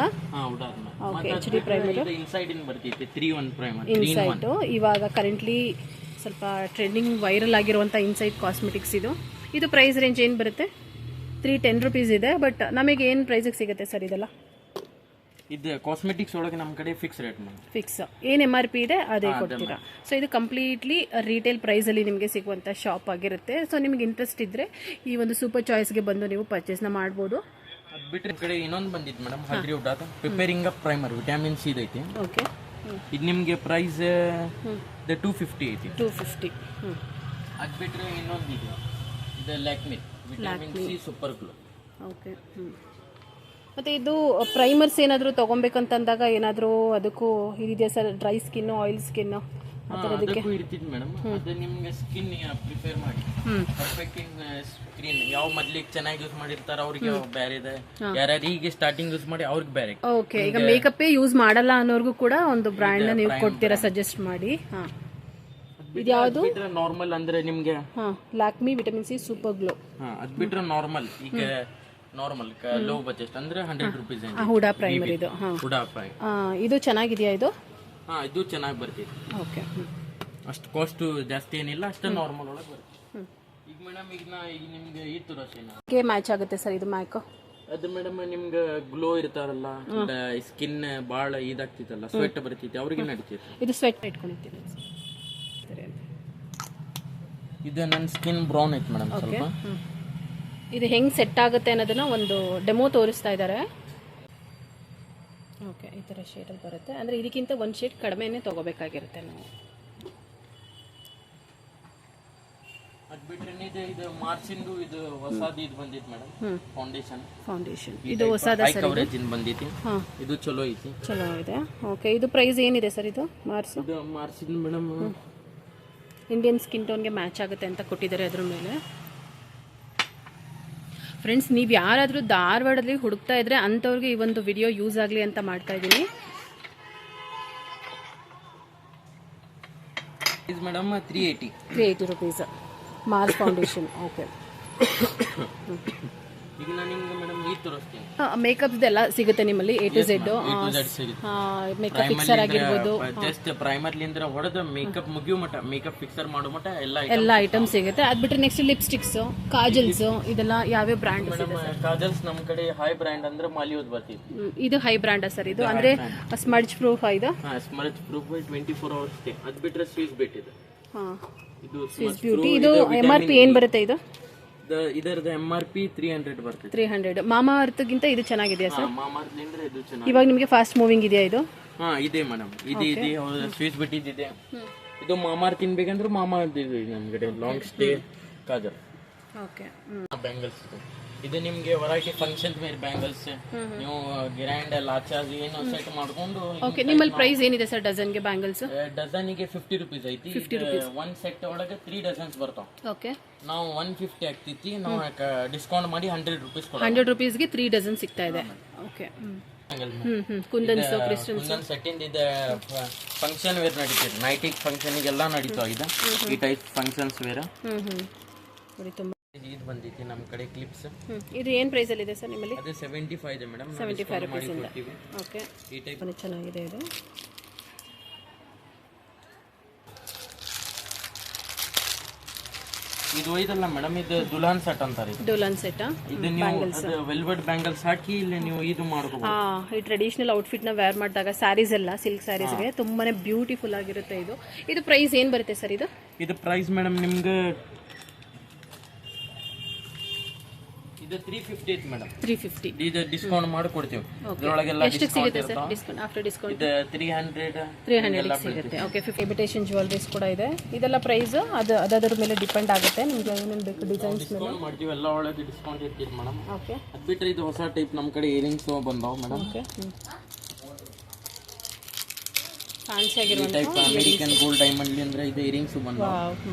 Okay H D primer inside in ಬರ್ತೈತಿ? ತ್ರೀ ಒನ್ ಪ್ರೈಮರ್ ಇನ್ಸೈಟು ಇವಾಗ ಕರೆಂಟ್ಲಿ ಸ್ವಲ್ಪ ಟ್ರೆಂಡಿಂಗ್ ವೈರಲ್ ಆಗಿರುವಂಥ ಇನ್ಸೈಟ್ ಕಾಸ್ಮೆಟಿಕ್ಸ್ ಇದು. ಇದು ಪ್ರೈಸ್ ರೇಂಜ್ ಏನು ಬರುತ್ತೆ? ತ್ರೀ ಟೆನ್ ರುಪೀಸ್ ಇದೆ ಬಟ್ ನಮಗೆ ಏನು ಪ್ರೈಸಿಗೆ ಸಿಗುತ್ತೆ ಸರ್ ಇದೆಲ್ಲ? ಇದು ಕಾಸ್ಮೆಟಿಕ್ಸ್ ಒಳಗೆ ನಮ್ಮ ಕಡೆ ಫಿಕ್ಸ್ ರೇಟ್ ಫಿಕ್ಸ್ ಏನು ಎಂ ಆರ್ ಪಿ ಇದೆ ಅದೇ ಕೊಡ್ತೀರಾ? ಸೊ ಇದು ಕಂಪ್ಲೀಟ್ಲಿ ರಿಟೇಲ್ ಪ್ರೈಸಲ್ಲಿ ನಿಮಗೆ ಸಿಗುವಂಥ ಶಾಪ್ ಆಗಿರುತ್ತೆ. ಸೊ ನಿಮಗೆ ಇಂಟ್ರೆಸ್ಟ್ ಇದ್ದರೆ ಈ ಒಂದು ಸೂಪರ್ ಚಾಯ್ಸ್ಗೆ ಬಂದು ನೀವು ಪರ್ಚೇಸ್ನ ಮಾಡ್ಬೋದು. ಅದ್ ಬಿಟ್ರೆ ಕಡೆ ಇನ್ನೊಂದು ಬಂದಿತ್ತು ಮೇಡಮ್ ಹಲ್ರಿ ಊಟ preparing up primer vitamin C ಐತಿ. ಓಕೆ ಇದು ನಿಮಗೆ ಪ್ರೈಸ್ ಟೂ ಫಿಫ್ಟಿ ಐತಿ. ಟೂ ಫಿಫ್ಟಿ ಹ್ಞೂ ಬಿಟ್ಟರೆ ಇನ್ನೊಂದು ಇದೆ ಇದು Lakme vitamin C super glow okay ಮತ್ತು ಇದು ಪ್ರೈಮರ್ಸ್ ಏನಾದರೂ ತೊಗೊಬೇಕಂತಂದಾಗ ಏನಾದರೂ ಅದಕ್ಕೂ ಇದೆಯಾ sir dry skin oil skin ಅದಕ್ಕೂ ಇರ್ತಿದ್ ಮೇಡಮ್ ಅದು ನಿಮ್ಗೆ ಸ್ಕಿನ್ ಪ್ರಿಪೇರ್ ಮಾಡಿ. ಪರ್ಫೆಕ್ಟ್ ಸ್ಕ್ರೀನ್ ಯಾವ ಮೊದ್ಲಿಗೆ ಚೆನ್ನಾಗಿ ಯೂಸ್ ಮಾಡಿರ್ತಾರ ಅವ್ರಿಗೆ ಬೇರೆ ಇದೆ. ಯಾರ್ಯಾರು ಈಗ ಸ್ಟಾರ್ಟಿಂಗ್ ಯೂಸ್ ಮಾಡಿ ಅವ್ರಿಗೆ ಬೇರೆ. ಓಕೆ ಈಗ ಮೇಕಪ್ಪೇ ಯೂಸ್ ಮಾಡಲ್ಲ ಅನ್ನೋರ್ಗೂ ಕೂಡ ಒಂದು ಬ್ರ್ಯಾಂಡ್ನ ನೀವು ಕೊಡ್ತೀರಾ ಸಜೆಸ್ಟ್ ಮಾಡಿ. ಹಾಂ. ಇದ್ಯಾವುದು? ನಾರ್ಮಲ್ ಅಂದ್ರೆ ನಿಮ್ಗೆ ಹಾ Lakme vitamin C super glow ಹಾ ಅದ್ ಬಿಟ್ರೆ ನಾರ್ಮಲ್ ಈಗ ನಾರ್ಮಲ್ ಲೋ ಬಜೆಟ್ ಅಂದ್ರೆ ಹಂಡ್ರೆಡ್ ರುಪೀಸ್ ಹುಡಾ ಪ್ರೈಮರ್ ಇದು ಹುಡಾ ಪ್ರೈ ಇದು ಚೆನ್ನಾಗಿದೆಯಾ ಇದು? ಹಾ ಇದು ಚೆನ್ನಾಗಿ ಬರ್ತೈತಿ ಓಕೆ ಅಷ್ಟು ಕಾಸ್ಟ್ ಜಾಸ್ತಿ ಏನಿಲ್ಲ ಅಷ್ಟೇ ನಾರ್ಮಲ್ ಒಳಗೆ ಬರುತ್ತೆ. ಈಗ ಮೇಡಮ್ ಈಗ ನಾ ಈಗ ನಿಮ್ಗೆ ಈ ತುರಸೇನ ಗೆ ಮ್ಯಾಚ್ ಆಗುತ್ತೆ ಸರ್ ಇದು ಮ್ಯಾಕು ಅದು ಮೇಡಮ್ ನಿಮ್ಗೆ ಗ್ಲೋ ಇರ್ತಾರಲ್ಲ ಸ್ಕಿನ್ ಭಾಳ ಇದಾಗ್ತಿತ್ತಲ್ಲ ಸ್ವೆಟ್ ಬರ್ತೈತಿ ಅವ್ರಿಗೆ ನಡೀತೈತಿ ಇದು ಸ್ವೆಟ್ ಇಟ್ಕೊಂಡಿರ್ತೀನಿ ಇದು ನನ್ನ ಸ್ಕಿನ್ ಬ್ರೌನ್ ಐತಿ ಮೇಡಮ್ ಸ್ವಲ್ಪ. ಇದು ಹೆಂಗೆ ಸೆಟ್ ಆಗುತ್ತೆ ಅನ್ನೋದನ್ನ ಒಂದು ಡೆಮೋ ತೋರಿಸ್ತಾ ಇದ್ದಾರೆ ಓಕೆ ಈ ಥರ ಶೇಡಲ್ಲಿ ಬರುತ್ತೆ. ಅಂದರೆ ಇದಕ್ಕಿಂತ ಒಂದು ಶೇಡ್ ಕಡಿಮೆನೇ ತೊಗೋಬೇಕಾಗಿರುತ್ತೆ ನಾವು. ಇದು ಮಾರ್ಚಿಂದು ಇದು ಹೊಸದು ಇದು ಬಂದಿತ್ತು ಮೇಡಮ್ ಫೌಂಡೇಶನ್ ಫೌಂಡೇಶನ್ ಇದು ಹೊಸದ ಸರ್ ಕವರೇಜ್ ಇನ್ ಬಂದೈತಿ. ಹಾಂ. ಇದು ಚಲೋ ಐತಿ. ಚಲೋ ಇದೆ. ಓಕೆ ಇದು ಪ್ರೈಸ್ ಏನಿದೆ ಸರ್ ಇದು ಮಾರ್ಸು ಇದು ಮಾರ್ಚಿಂದ ಮೇಡಮ್ ಇಂಡಿಯನ್ ಸ್ಕಿನ್ ಟೋನ್ಗೆ ಮ್ಯಾಚ್ ಆಗುತ್ತೆ ಅಂತ ಕೊಟ್ಟಿದ್ದಾರೆ ಅದ್ರ ಮೇಲೆ. ಫ್ರೆಂಡ್ಸ್ ನೀವು ಯಾರಾದರೂ ಧಾರವಾಡದಲ್ಲಿ ಹುಡುಕ್ತಾ ಇದ್ರೆ ಅಂಥವ್ರಿಗೆ ಈ ಒಂದು ವಿಡಿಯೋ ಯೂಸ್ ಆಗಲಿ ಅಂತ ಮಾಡ್ತಾ ಇದ್ದೀನಿ. ಇದು madam three eighty three eighty rupees Mars foundation okay ಈಗ ನಾನು ನಿಮ್ಗೆ ಮೇಡಮ್ ಮೇಕಪ್ದೆಲ್ಲ ಸಿಗುತ್ತೆ ನಿಮ್ಮಲ್ಲಿ A to Z makeup fixer ಆಗಿರ್ಬೋದು. ಜಸ್ಟ್ ಪ್ರೈಮರ್ಲಿಂದ್ರ ಹೊಡೆದು ಮೇಕಪ್ ಮುಗಿಯೋ ಮಟ್ಟ ಮೇಕಪ್ ಫಿಕ್ಸರ್ ಮಾಡೋ ಮಟ್ಟ ಎಲ್ಲ ಎಲ್ಲ ಐಟಮ್ ಸಿಗುತ್ತೆ. ಅದು ಬಿಟ್ಟರೆ ನೆಕ್ಸ್ಟ್ ಲಿಪ್ಸ್ಟಿಕ್ಸ್ ಕಾಜಲ್ಸ್ ಇದೆಲ್ಲ ಯಾವ್ಯಾವ ಬ್ರ್ಯಾಂಡ್ ಕಾಜಲ್ಸ್ ನಮ್ಮ ಕಡೆ ಹೈ ಬ್ರ್ಯಾಂಡ್ ಅಂದ್ರೆ ಮಾಲಿಯೋದ್ ಬರ್ತೈತಿ ಇದು ಹೈ ಬ್ರ್ಯಾಂಡ್ ಸರ್ ಇದು. ಅಂದ್ರೆ ಸ್ಮರ್ಜ್ ಪ್ರೂಫ್ ಇದು? Smudge proof twenty four hours stay ಅದ್ ಸ್ವೀಟ್ ಬಿಟ್ಟಿದೆ ಹಾಂ. ಇದು ಸ್ವಿಸ್ ಬ್ಯೂಟಿ ಇದು ಎಂ ಆರ್ ಪಿ ಏನ್ ಬರುತ್ತೆ ಇದು? ಇದರದ M R P three hundred ಬರ್ತದೆ ತ್ರೀ ಹಂಡ್ರೆಡ್ ಮಾಮಾ ಅರ್ಥಗಿಂತ ಇದು ಚೆನ್ನಾಗಿದೆಯಾ ಸರ್? ಮಾಮಾರ್ಲಿಂದ್ರೆ ಇದು ಚೆನ್ನಾಗಿ ಇವಾಗ ನಿಮಗೆ ಫಾಸ್ಟ್ ಮೂವಿಂಗ್ ಇದೆಯಾ ಇದು? ಹಾ ಇದೆ ಮೇಡಮ್ ಇದು ಇದೆ ಸ್ವೀಸ್ ಬಿಟ್ಟಿದ್ದಿದೆ ಇದು. ಮಾಮಾರ್ ತಿನ್ಬೇಕಂದ್ರೆ ಮಾಮಾ ಇದು ನಮ್ ಕಡೆ long stay kajal. Okay bangles ಇದು ನಿಮ್ಗೆ ವರೈಟಿ ಫಂಕ್ಷನ್ ವೇರ್ ಬ್ಯಾಂಗಲ್ಸ್ ನೀವು ಗ್ರ್ಯಾಂಡ್ ಲಾಚಾಸ್ ಏನು ಸೆಟ್ ಮಾಡ್ಕೊಂಡು ಓಕೆ ನಿಮ್ಮಲ್ಲಿ ಪ್ರೈಸ್ ಏನಿದೆ ಸರ್ ಡಜನ್ಗೆ ಬ್ಯಾಂಗಲ್ಸ್ ಡಜನ್ಗೆ ಫಿಫ್ಟಿ ರುಪೀಸ್ ಐತಿ. ಒನ್ ಸೆಟ್ ಒಳಗೆ ತ್ರೀ ಡಜನ್ಸ್ ಬರ್ತಾವ. ಓಕೆ ನಾವು ಒನ್ ಫಿಫ್ಟಿ ಆಗ್ತೈತಿ. ನಾವು ಡಿಸ್ಕೌಂಟ್ ಮಾಡಿ ಹಂಡ್ರೆಡ್ ರುಪೀಸ್ ಕೊಡ ಹಂಡ್ರೆಡ್ ರುಪೀಸ್ಗೆ ತ್ರೀ ಡಜನ್ ಸಿಗ್ತಾ ಇದೆ. ಓಕೆ ಫಂಕ್ಷನ್ ಕುಂದನ್ಸು ಸೆಟ್ಟಿಂದ ಇದೆ ಫಂಕ್ಷನ್ ವೇರ್ ನೈಟಿಕ್ ನೈಟಿಗೆ ಫಂಕ್ಷನಿಗೆಲ್ಲ ನಡೀತಾವ ಇದು. ಈ ಟೈಪ್ ಫಂಕ್ಷನ್ಸ್ ವೇರ್ ಹ್ಮ್ ಹ್ಮ್. ಇದು ಬಂದಿತ್ತು ನಮ್ಮ ಕಡೆ ಕ್ಲಿಪ್ಸ್ ಇದು ಏನು ಇದೆ ಸರ್ ನಿಮ್ಮಲ್ಲಿ? ಅದೇ ಸೆವೆಂಟಿ ಫೈವ್ ಇದೆ ಮೇಡಮ್ ಸೆವೆಂಟಿ ಫೈವ್ ರುಪೀಸಿಂದ ಕೊಡ್ತೀವಿ. ಓಕೆ ಈ ಟೈಪ್ ಚೆನ್ನಾಗಿದೆ ಇದು. ಇದು ಒಯ್ದಲ್ಲ ಮೇಡಮ್ ಇದು ದುಲಾನ್ ಸೆಟ್ ಅಂತಾರೆ ದುಲಾನ್ ಸೆಟ್ ಇದು ನೀವು ವೆಲ್ವೆಟ್ ಬ್ಯಾಂಗಲ್ಸ್ ಹಾಕಿ ಇಲ್ಲಿ ನೀವು ಇದು ಮಾಡಬಹುದು ಹಾಂ ಈ ಟ್ರೆಡಿಷನಲ್ನ ವೇರ್ ಮಾಡಿದಾಗ ಸ್ಯಾರೀಸ್ ಎಲ್ಲ ಸಿಲ್ಕ್ ಸ್ಯಾರೀಸ್ಗೆ ತುಂಬಾನೇ ಬ್ಯೂಟಿಫುಲ್ ಆಗಿರುತ್ತೆ ಇದು. ಇದು ಪ್ರೈಸ್ ಏನು ಬರುತ್ತೆ ಸರ್ ಇದು? ಇದು ಪ್ರೈಸ್ ಮೇಡಮ್ ನಿಮ್ಗೆ ಇದು ತ್ರೀ ಫಿಫ್ಟಿ ಐತಿ ಮೇಡಮ್ ತ್ರೀ ಫಿಫ್ಟಿ ಇದು ಡಿಸ್ಕೌಂಟ್ ಮಾಡಿ ಕೊಡ್ತೀವಿ ಇದರೊಳಗೆಲ್ಲ ಎಷ್ಟು ಸಿಗುತ್ತೆ ಸರ್ ಡಿಸ್ಕೌಂಟ್ ಆಫ್ಟರ್ ಡಿಸ್ಕೌಂಟ್ ಇದು ತ್ರೀ ಹಂಡ್ರೆಡ್ ತ್ರೀ ಹಂಡ್ರೆಡ್ ಸಿಗುತ್ತೆ. ಓಕೆ ಫಿಫ್ಟಿ ಇಮಿಟೇಷನ್ ಜ್ಯುವೆಲ್ರೀಸ್ ಕೂಡ ಇದೆ. ಇದೆಲ್ಲ ಪ್ರೈಸ್ ಅದು ಅದರ ಮೇಲೆ ಡಿಪೆಂಡ್ ಆಗುತ್ತೆ. ನಿಮಗೆ ಏನೇನು ಬೇಕು ಡಿಸೈನ್ಸ್ ಮೇಲೆ? ಮಾಡ್ತೀವಿ. ಎಲ್ಲ ಒಳಗೆ ಡಿಸ್ಕೌಂಟ್ ಇರ್ತೀವಿ ಮೇಡಮ್ ಓಕೆ ಅದು ಬಿಟ್ಟರೆ ಇದು ಹೊಸ ಟೈಪ್ ನಮ್ಮ ಕಡೆ ಇಯರಿಂಗ್ಸ್ ಬಂದಾವೆ ಮೇಡಮ್ ಓಕೆ ಹ್ಞೂ ಫ್ಯಾನ್ಸಿ ಈ ಆಗಿರುವಂಥ ಟೈಪ್ ಅಮೆರಿಕನ್ ಗೋಲ್ಡ್ ಡೈಮಂಡ್ ಅಂದ್ರೆ ಇದು ಇಯರಿಂಗ್ಸ್ ಬಂದ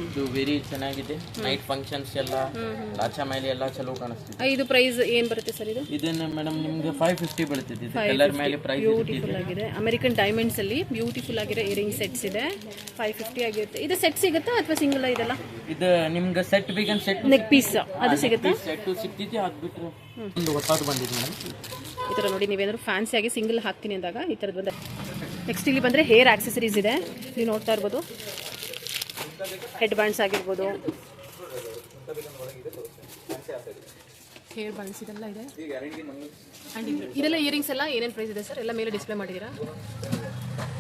ಇದು ವೆರಿ ಚೆನ್ನಾಗಿದೆ. ನೈಟ್ ಫಂಕ್ಷನ್ಸ್ ಎಲ್ಲ ಲಾಚ ಮೇಲೆ ಎಲ್ಲ ಚಲೋ ಕಾಣಿಸ್ತಿದೆ. ಇದು ಪ್ರೈಸ್ ಏನ್ ಬರುತ್ತೆ ಸರ್ ಇದು? ಇದನ್ನ ಮೇಡಮ್ ನಿಮ್ಗೆ ಫೈವ್ ಫಿಫ್ಟಿ ಬೀಳ್ತಿದೆ ಕಲರ್ ಮೇಲೆ ಪ್ರೈಸ್ ಬ್ಯೂಟಿಫುಲ್ ಆಗಿದೆ. ಅಮೆರಿಕನ್ ಡೈಮಂಡ್ಸ್ ಅಲ್ಲಿ ಬ್ಯೂಟಿಫುಲ್ ಆಗಿರೋ ಇಯರಿಂಗ್ ಸೆಟ್ಸ್ ಇದೆ. ಫೈವ್ ಫಿಫ್ಟಿ ಆಗಿರುತ್ತೆ. ಇದು ಸೆಟ್ ಸಿಗುತ್ತಾ ಅಥವಾ ಸಿಂಗಲ್ ಇದೆಲ್ಲ? ಇದು ನಿಮ್ಗೆ ಸೆಟ್ ಬೇಕಂತ ಸೆಟ್ ನೆಕ್ ಪೀಸ್ ಅದು ಸಿಗುತ್ತೆ? ಸೆಟ್ ಸಿಗ್ತಿದೆ ಅದು ಬಿಟ್ರೆ ಒಂದು ಹೊಸದು ಬಂದಿದೆ ಮೇಡಮ್ ಈ ಥರ ನೋಡಿ ನೀವೇನಾದ್ರು ಫ್ಯಾನ್ಸಿ ಆಗಿ ಸಿಂಗಲ್ ಹಾಕ್ತೀನಿ ಅಂದಾಗ ಈ ಥರದ್ದು ಬಂದ ನೆಕ್ಸ್ಟ್ ಇಲ್ಲಿ ಬಂದರೆ ಹೇರ್ ಆಕ್ಸೆಸರೀಸ್ ಇದೆ. ನೀವು ನೋಡ್ತಾ ಇರ್ಬೋದು. ಹೆಡ್ ಬ್ಯಾಂಡ್ಸ್ ಆಗಿರ್ಬೋದು. ಹೇರ್ ಬ್ಯಾಂಡ್ಸ್ ಇದೆಲ್ಲ ಇದೆ. ಆ್ಯಂಡ್ ಇದೆಲ್ಲ ಇಯರಿಂಗ್ಸ್ ಎಲ್ಲ ಏನೇನು ಪ್ರೈಸ್ ಇದೆ ಸರ್? ಎಲ್ಲ ಮೇಲೆ ಡಿಸ್ಪ್ಲೇ ಮಾಡಿದ್ದೀರಾ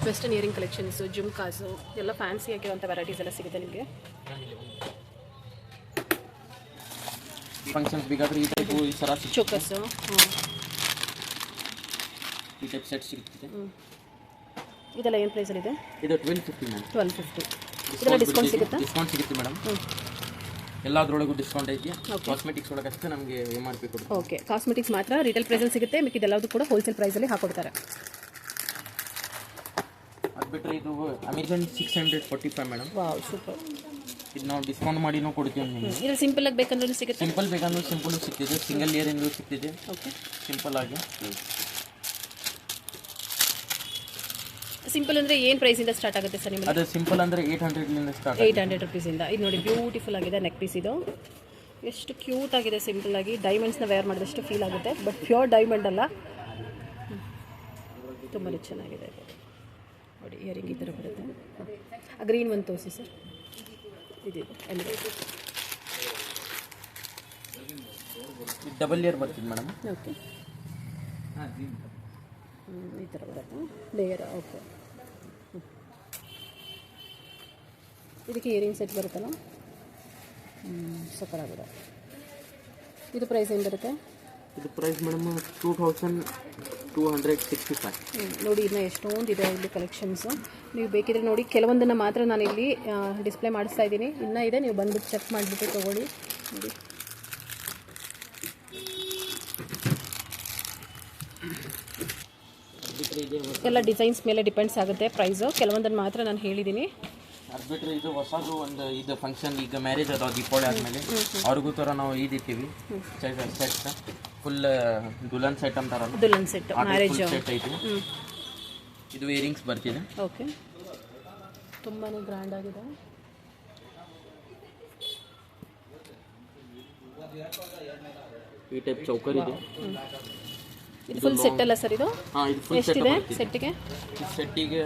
ವೆಸ್ಟರ್ನ್ ಇಯರಿಂಗ್ ಕಲೆಕ್ಷನ್ಸು ಜುಮ್ಕಾಸು ಎಲ್ಲ ಫ್ಯಾನ್ಸಿ ಆಗಿರುವಂಥ ವೆರೈಟೀಸ್ ಎಲ್ಲ ಸಿಗುತ್ತೆ ನಿಮಗೆ. ಫಂಕ್ಷನ್ಸ್ ಬೇಕಾದ್ರೆ ಈ ಟೈಪ್ ಈ ಸರ ಸಿಗ್ ಚೋಕಸ್ಸು ಹ್ಞೂ ಈ ಟೈಪ್ ಸೆಟ್ ಸಿಗ್ತಿದೆ ಇದೆಲ್ಲ ಏನು ಪ್ರೈಸಲ್ಲಿದೆ ಇದು? Twelve fifty ma'am twelve fifty ಇದೆಲ್ಲ ಡಿಸ್ಕೌಂಟ್ ಸಿಗುತ್ತಾ. ಡಿಸ್ಕೌಂಟ್ ಸಿಗುತ್ತೆ ಮೇಡಮ್ ಎಲ್ಲದ್ರೊಳಗೂ ಡಿಸ್ಕೌಂಟ್ ಐತಿ. ಕಾಸ್ಮೆಟಿಕ್ಸ್ ಒಳಗೆ ಅಷ್ಟೇ ನಮಗೆ ಎಂ ಆರ್ ಪಿ ಕೊಡ್ತೀವಿ ಓಕೆ ಕಾಸ್ಮೆಟಿಕ್ಸ್ ಮಾತ್ರ ರಿಟೇಲ್ ಪ್ರೈಸಲ್ಲಿ ಸಿಗುತ್ತೆ. ಮಿಕ್ಕಿದೆಲ್ಲದೂ ಕೂಡ ಹೋಲ್ಸೇಲ್ ಪ್ರೈಸಲ್ಲಿ ಹಾಕೊಡ್ತಾರೆ. ಅದು ಬಿಟ್ಟರೆ ಇದು Amazon six hundred forty five madam wow super ಇದು ನಾವು ಡಿಸ್ಕೌಂಟ್ ಮಾಡಿನೂ ಕೊಡ್ತೀವಿ ನಿಮಗೆ. ಇದು ಸಿಂಪಲ್ ಆಗಿ ಬೇಕಂದ್ರೆ ಸಿಗುತ್ತೆ. ಸಿಂಪಲ್ ಬೇಕಂದ್ರೆ ಸಿಂಪಲ್ ಸಿಗ್ತಿದೆ. ಸಿಂಗಲ್ ಇಯರಿಂದು ಸಿಗ್ತಿದೆ. ಓಕೆ ಸಿಂಪಲ್ ಆಗಿ. ಸಿಂಪಲ್ ಅಂದರೆ ಏನು ಪ್ರೈಸಿಂದ ಸ್ಟಾರ್ಟ್ ಆಗುತ್ತೆ ಸರ್ ನಿಮಗೆ ಅದು ಸಿಂಪಲ್ ಅಂದರೆ ಏಯ್ಟ್ ಹಂಡ್ರೆಡ್ಲಿಂದ ಸ್ಟಾರ್ಟ್ ಏಯ್ಟ್ ಹಂಡ್ರೆಡ್ ರುಪೀಸಿಂದ ಇದು. ನೋಡಿ ಬ್ಯೂಟಿಫುಲ್ ಆಗಿದೆ ನೆಕ್ ಪೀಸ್ ಇದು. ಎಷ್ಟು ಕ್ಯೂಟ್ ಆಗಿದೆ ಸಿಂಪಲ್ ಆಗಿ. ಡೈಮಂಡ್ಸ್ನ ವೇರ್ ಮಾಡಿದಷ್ಟು ಫೀಲ್ ಆಗುತ್ತೆ. ಬಟ್ ಪ್ಯೂರ್ ಡೈಮಂಡ್ ಅಲ್ಲ. ತುಂಬಾ ಚೆನ್ನಾಗಿದೆ ನೋಡಿ ಇಯರಿಂಗ್ ಈ ಥರ ಬರುತ್ತೆ. ಆ ಗ್ರೀನ್ ಒಂದು ತೋರಿಸಿ ಸರ್. ಇದಿದೆ ಅಲ್ಲಿ. ಡಬಲ್ ಇಯರ್ ಬರ್ತಿದೆ ಮೇಡಮ್ ಓಕೆ ಈ ಥರ ಬರುತ್ತೆ. ಲೇಯರ್ ಓಕೆ ಇದಕ್ಕೆ ಇಯರಿಂಗ್ ಸೆಟ್ ಬರುತ್ತಲ್ಲ? ಸಕ್ಕರಾಗಿದೆ ಇದು ಪ್ರೈಸ್ ಏನು ಬರುತ್ತೆ? ಇದು price madam two thousand two hundred sixty five ನೋಡಿ ಇನ್ನು ಎಷ್ಟೊಂದು ಇದೆ ಇಲ್ಲಿ ಕಲೆಕ್ಷನ್ಸು ನೀವು ಬೇಕಿದ್ರೆ ನೋಡಿ ಕೆಲವೊಂದನ್ನು ಮಾತ್ರ ನಾನು ಇಲ್ಲಿ ಡಿಸ್ಪ್ಲೇ ಮಾಡಿಸ್ತಾ ಇದ್ದೀನಿ. ಇನ್ನೂ ಇದೆ ನೀವು ಬಂದುಬಿಟ್ಟು ಚೆಕ್ ಮಾಡಿಬಿಟ್ಟು ತೊಗೊಳ್ಳಿ. ನೋಡಿ. ಎಲ್ಲ ಡಿಸೈನ್ಸ್ ಮೇಲೆ ಡಿಪೆಂಡ್ಸ್ ಆಗುತ್ತೆ ಪ್ರೈಸು ಕೆಲವೊಂದನ್ನು ಮಾತ್ರ ನಾನು ಹೇಳಿದ್ದೀನಿ. ಅದು ಬಿಟ್ಟರೆ ಇದು ಹೊಸದು ಒಂದು ಇದು ಫಂಕ್ಷನ್ ಈಗ ಮ್ಯಾರೇಜ್ ಅದಾವ ದೀಪಾವಳಿ ಆದಮೇಲೆ. ಅವ್ರಿಗೂ ಥರ ನಾವು ಇದಿರ್ತೀವಿ ಸೆಟ್ ಫುಲ್ ದುಲನ್ ಸೆಟ್ ಅಂತಾರಲ್ಲ ದುಲನ್ ಸೆಟ್ ಮ್ಯಾರೇಜ್ ಸೆಟ್ ಐತಿ. ಇದು ಇಯರಿಂಗ್ಸ್ ಬರ್ತಿದೆ. ಓಕೆ. ತುಂಬಾ ಗ್ರ್ಯಾಂಡ್ ಆಗಿದೆ. ಈ ಟೈಪ್ ಚೌಕರ್ ಇದೆ. ಇದು ಫುಲ್ ಸೆಟ್ ಅಲ್ಲ ಸರ್ ಇದು? ಹಾಂ ಇದು ಫುಲ್ ಸೆಟ್ ಸೆಟ್ಟಿಗೆ ಈ ಸೆಟ್ಟಿಗೆ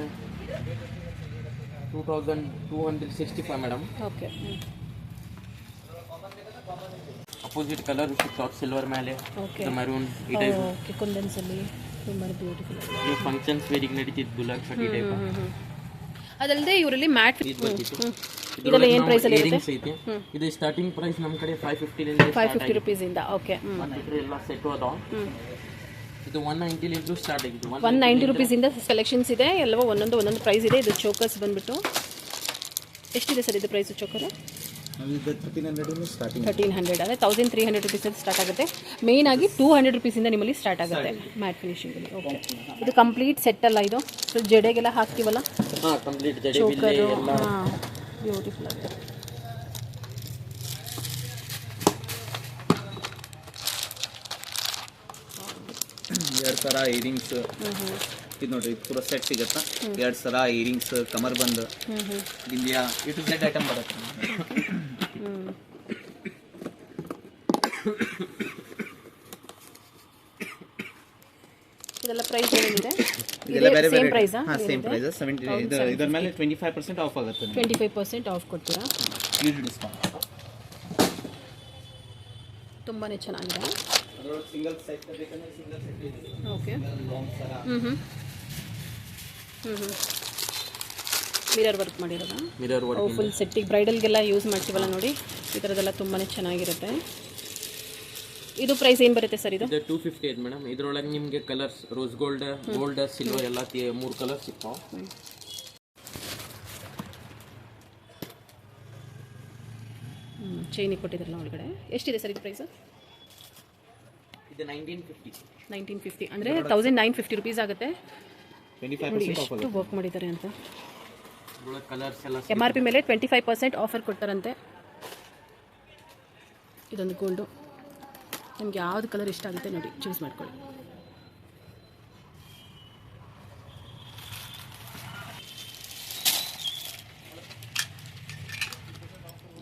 two thousand two hundred sixty five madam okay opposite colour ಸಿಗ್ತಾವೆ ಸಿಲ್ವರ್ ಮೇಲೆ ಓಕೆ ಮರೂನ್ ಈ ಟೈಪ್ ಓಕೆ ಕುಂದನ್ಸಲ್ಲಿ ತುಂಬ ಬ್ಯೂಟಿಫುಲ್ ಈ ಫಂಕ್ಷನ್ಸ್ ವೇರಿಗೆ ನಡೀತಿದ್ದು ಗುಲಾಬ್ ಸೆಟ್ ಈ ಟೈಪ್ ಅದಲ್ಲದೆ ಇವರಲ್ಲಿ ಮ್ಯಾಟ್ ಇದೆಲ್ಲ ಏನು ಪ್ರೈಸಲ್ಲಿ ಇರುತ್ತೆ? ಇದು ಸ್ಟಾರ್ಟಿಂಗ್ ಪ್ರೈಸ್ ನಮ್ಮ ಕಡೆ ಫೈವ್ ರಿಂದ ಫೈವ್ ಫಿಫ್ಟಿ ಇಂದ ಓಕೆ ಎಲ್ಲ ಸೆಟ್ ಅದಾವ ಇದು ಒನ್ ನೈಂಟಿಲಿಂದ ಸ್ಟಾರ್ಟ್ ಆಗಿದೆ ಒನ್ ಒನ್ ನೈಂಟಿ ರುಪೀಸಿಂದ ಸೆಲೆಕ್ಷನ್ಸ್ ಇದೆ ಎಲ್ಲವೋ ಒಂದೊಂದು ಒಂದೊಂದು ಪ್ರೈಸ್ ಇದೆ. ಇದು ಚೋಕರ್ಸ್ ಬಂದ್ಬಿಟ್ಟು. ಎಷ್ಟಿದೆ ಸರ್ ಇದು price choker thirteen hundred starting thirteen hundred ಅಂದರೆ ತೌಸಂಡ್ ತ್ರೀ ಹಂಡ್ರೆಡ್ ರುಪೀಸಿಂದ ಸ್ಟಾರ್ಟ್ ಆಗುತ್ತೆ. ಮೇಯ್ನ್ ಆಗಿ ಟೂ ಹಂಡ್ರೆಡ್ ರುಪೀಸಿಂದ ನಿಮ್ಮಲ್ಲಿ ಸ್ಟಾರ್ಟ್ ಆಗುತ್ತೆ. ಮ್ಯಾಟ್ ಫಿನಿಶಿಂಗಲ್ಲಿ ಓಕೆ ಇದು ಕಂಪ್ಲೀಟ್ ಸೆಟ್ ಅಲ್ಲ ಇದು? ಸೊ ಜಡೆಗೆಲ್ಲ ಹಾಕ್ತೀವಲ್ಲ? ಹಾಂ ಕಂಪ್ಲೀಟ್ ಜಡೆ ಬಿಲ್ಲೆ ಚೋಕರು ಎಲ್ಲ ಹಾಂ ಬ್ಯೂಟಿಫುಲ್ ಆಗಿದೆ. ಎರಡು ಥರ ಇಯರಿಂಗ್ಸ್ ಇದು ನೋಡ್ರಿ ಪೂರ ಸೆಟ್ ಸಿಗತ್ತಾ? ಎರಡು ಸರ ಇಯರಿಂಗ್ಸ್ ಕಮರ್ ಬಂದ್. ಇಂಡಿಯಾ ಇ ಸೆಟ್ ಐಟಮ್ ಬರುತ್ತೆ ಇದೆಲ್ಲ ಪ್ರೈಸ್ <coughs> ಏನಿದೆ ಇದೆಲ್ಲ ಬೇರೆ ಸೇಮ್ ಪ್ರೈಸಾ ಹಾಂ ಸೇಮ್ ಪ್ರೈಸ್ ಸೆವೆಂಟಿ ಇದು ಇದರ ಮೇಲೆ ಟ್ವೆಂಟಿ ಫೈವ್ ಪರ್ಸೆಂಟ್ ಆಫ್ ಆಗುತ್ತೆ ಟ್ವೆಂಟಿ ಫೈವ್ ಪರ್ಸೆಂಟ್ ಆಫ್ ಕೊಡ್ತೀರಾ? ಯೂಸ್ ಡಿಸ್ಕೌಂಟ್ ತುಂಬಾನೇ ಚೆನ್ನಾಗಿದೆ. ಅದರೊಳಗೆ ಸಿಂಗಲ್ ಸೆಟ್ ಬೇಕಂದ್ರೆ ಸಿಂಗಲ್ ಸೆಟ್ ಇದೆ ಓಕೆ ಲಾಂಗ್ ಸರ. ಹ್ಞೂ ಹ್ಞೂ ಹ್ಞೂ ಹ್ಞೂ ಮಿರರ್ ವರ್ಕ್ ಮಾಡಿರೋದಾ? ಮಿರರ್ ವರ್ಕ್ ಫುಲ್ ಸೆಟ್ಟಿಗೆ ಬ್ರೈಡಲ್ಗೆಲ್ಲ ಯೂಸ್ ಮಾಡ್ತೀವಲ್ಲ ನೋಡಿ. ಈ ಥರದ್ದೆಲ್ಲ ತುಂಬಾ ಚೆನ್ನಾಗಿರುತ್ತೆ. ಇದು ಪ್ರೈಸ್ ಏನು ಬರುತ್ತೆ ಸರ್ ಇದು? ಇದು ಟೂ ಫಿಫ್ಟಿ ಐದು ಮೇಡಮ್ ಇದರೊಳಗೆ ನಿಮಗೆ colours rose gold gold silver ಎಲ್ಲ ತಿ- ಮೂರು ಕಲರ್ ಸಿಗ್ತಾವ. ಚೈನಿಗೆ ಕೊಟ್ಟಿದ್ರಲ್ಲ ಒಳಗಡೆ. ಎಷ್ಟಿದೆ ಸರ್ ಇದು ಪ್ರೈಸು ನೈನ್ಟೀನ್ ಫಿಫ್ಟಿ ಅಂದರೆ ತೌಸಂಡ್ ನೈನ್ ಫಿಫ್ಟಿ ರುಪೀಸ್ ಆಗುತ್ತೆ. ಎಷ್ಟು ವರ್ಕ್ ಮಾಡಿದ್ದಾರೆ ಅಂತ. ಎಂ ಆರ್ ಪಿ ಮೇಲೆ ಟ್ವೆಂಟಿ ಫೈವ್ ಪರ್ಸೆಂಟ್ ಆಫರ್ ಕೊಡ್ತಾರಂತೆ. ಇದೊಂದು ಗೋಲ್ಡು ನಿಮ್ಗೆ ಯಾವ್ದು ಕಲರ್ ಇಷ್ಟ ಆಗುತ್ತೆ ನೋಡಿ ಚೂಸ್ ಮಾಡ್ಕೊಳ್ಳಿ.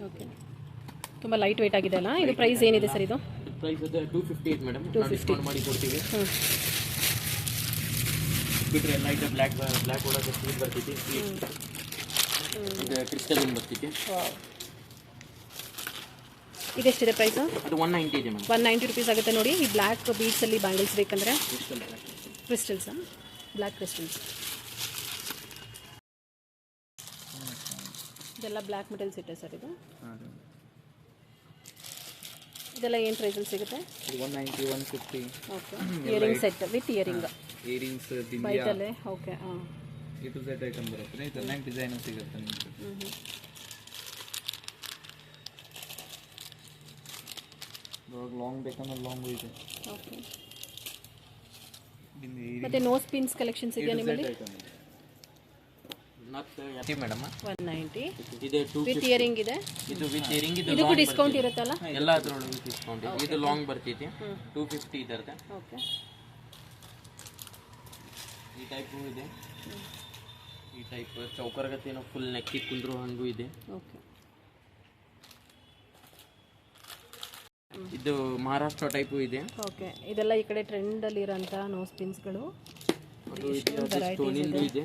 ಓಕೆ ತುಂಬ ಲೈಟ್ ವೆಯ್ಟ್ ಆಗಿದೆ ಅಲ್ಲ? ಇದು ಪ್ರೈಸ್ ಏನಿದೆ ಸರ್ ಇದು? ಪ್ರೈಸ್ ಅದು ಟೂ ಫಿಫ್ಟಿ ಇದೆ ಮೇಡಮ್ ಡಿಸ್ಕೌಂಟ್ ಮಾಡಿ ಕೊಡ್ತೀವಿ ಹ್ಞೂ ಬಿಟ್ರೆ ಎಲ್ಲ ಐಟಮ್ ಬ್ಲ್ಯಾಕ್ ಬ್ಲ್ಯಾಕ್ ಒಳಗೆ ಸ್ವೀಟ್ ಬರ್ತೈತಿ ಇದು ಕ್ರಿಸ್ಟಲ್ ಬರ್ತೈತಿ. ಇದೆಷ್ಟಿದೆ ಪ್ರೈಸು ಅದು ಒನ್ ನೈಂಟಿ ಇದೆ ಮೇಡಮ್ ಒನ್ ನೈಂಟಿ ರುಪೀಸ್ ಆಗುತ್ತೆ ನೋಡಿ. ಈ ಬ್ಲ್ಯಾಕ್ ಬೀಡ್ಸಲ್ಲಿ ಬ್ಯಾಂಗಲ್ಸ್ ಬೇಕಂದರೆ ಕ್ರಿಸ್ಟಲ್ಸಾ ಬ್ಲ್ಯಾಕ್ ಕ್ರಿಸ್ಟಲ್ಸ್ ಇದೆಲ್ಲ ಬ್ಲ್ಯಾಕ್ ಮೆಟಲ್ಸ್ ಇಟ್ಟೆ ಸರ್ ಇದು. ಇದೆಲ್ಲ ಏನು ಪ್ರೈಸಲ್ಲಿ ಸಿಗುತ್ತೆ? One ninety one fifty okay earring set with earring earrings ದಿಂಡಿಯಾ ಬೈಟಲ್ಲೇ ಓಕೆ ಹಾಂ. ಎ ಟು ಝೆಡ್ ಐಟಮ್ ಬರುತ್ತೆ. ನೈಟ್ ಚೆನ್ನಾಗಿ ಡಿಸೈನ್ ಸಿಗುತ್ತೆ ನಿಮಗೆ. ಇವಾಗ ಲಾಂಗ್ ಬೇಕಂದ್ರೆ ಲಾಂಗ್ ಇದೆ. ಓಕೆ ಮತ್ತೆ ನೋಸ್ ಪಿನ್ಸ್ ಕಲೆಕ್ಷನ್ಸ್ ಇದೆಯಾ ನಿಮ್ಮಲ್ಲಿ? ಇದೆ ಮೇಡಮ್ ಒನ್ ನೈಂಟಿ ಇದೆ ಟೂ ವಿತ್ ಇಯರಿಂಗ್ ಇದೆ? ಇದು ವಿತ್ ಇಯರಿಂಗ್ ಇದು ಇದಕ್ಕೂ ಡಿಸ್ಕೌಂಟ್ ಇರುತ್ತಲ್ಲ? ಎಲ್ಲ ಅದ್ರೊಳಗೆ ಡಿಸ್ಕೌಂಟ್ ಇದೆ. ಇದು ಲಾಂಗ್ ಬರ್ತೈತಿ ಟೂ ಫಿಫ್ಟಿ ಇದರತ್ತೆ ಓಕೆ ಈ ಟೈಪು ಇದೆ. ಈ ಟೈಪ್ ಚೌಕರಗತಿನ ಫುಲ್ ನೆಕ್ಕಿ ಕುಂದ್ರು ಹಂಗೂ ಇದೆ. ಓಕೆ ಇದು ಮಹಾರಾಷ್ಟ್ರ ಟೈಪು ಇದೆ. ಓಕೆ ಇದೆಲ್ಲ ಈ ಕಡೆ ಟ್ರೆಂಡಲ್ಲಿ ಇರೋಂಥ ನೋಸ್ ಪಿನ್ಸ್ಗಳು ಸ್ಟೋನಿಂದು ಇದೆ